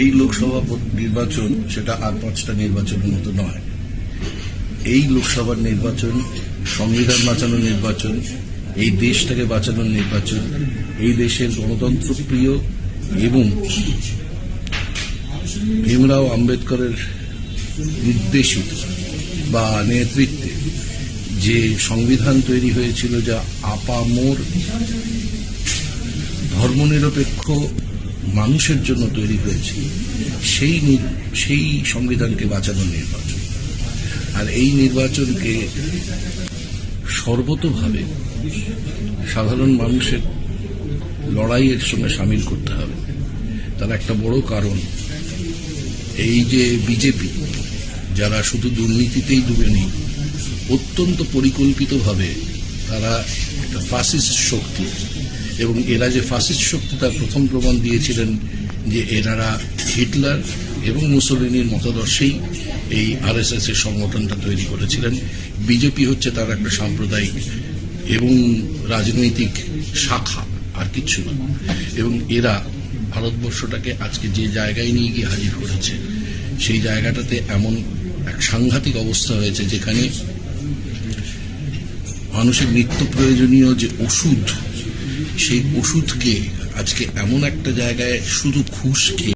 এই লোকসভা নির্বাচন সেটা আর পাঁচটা নির্বাচনের মতো নয়। এই লোকসভার নির্বাচন, সংবিধান বাঁচানোর নির্বাচন, এই দেশটাকে বাঁচানোর নির্বাচন, এই দেশের গণতন্ত্র প্রিয় এবং ভীমরাও আম্বেদকরের নির্দেশিত বা নেতৃত্বে যে সংবিধান তৈরি হয়েছিল যা আপামোর ধর্মনিরপেক্ষ মানুষের জন্য তৈরি হয়েছে, সেই সেই সংবিধানকে বাঁচানোর নির্বাচন। আর এই নির্বাচনকে সর্বতভাবে সাধারণ মানুষের লড়াইয়ের সঙ্গে সামিল করতে হবে। তার একটা বড় কারণ, এই যে বিজেপি, যারা শুধু দুর্নীতিতেই ডুবে নেই অত্যন্ত পরিকল্পিতভাবে তারা একটা ফাসিস্ট শক্তি এবং এরা যে ফাসিস্ট শক্তি তার প্রথম প্রমাণ দিয়েছিলেন যে এনারা হিটলার এবং মুসলিনীর মতাদর্শেই এই আরএসএস এর সংগঠনটা তৈরি করেছিলেন। বিজেপি হচ্ছে তার একটা সাম্প্রদায়িক এবং রাজনৈতিক শাখা, আর কিচ্ছু না। এবং এরা ভারতবর্ষটাকে আজকে যে জায়গায় নিয়ে গিয়ে হাজির করেছে, সেই জায়গাটাতে এমন এক সাংঘাতিক অবস্থা হয়েছে যেখানে মানুষের নিত্য প্রয়োজনীয় যে ওষুধ সেই ওষুধকে আজকে এমন একটা জায়গায় শুধু ঘুষ খেয়ে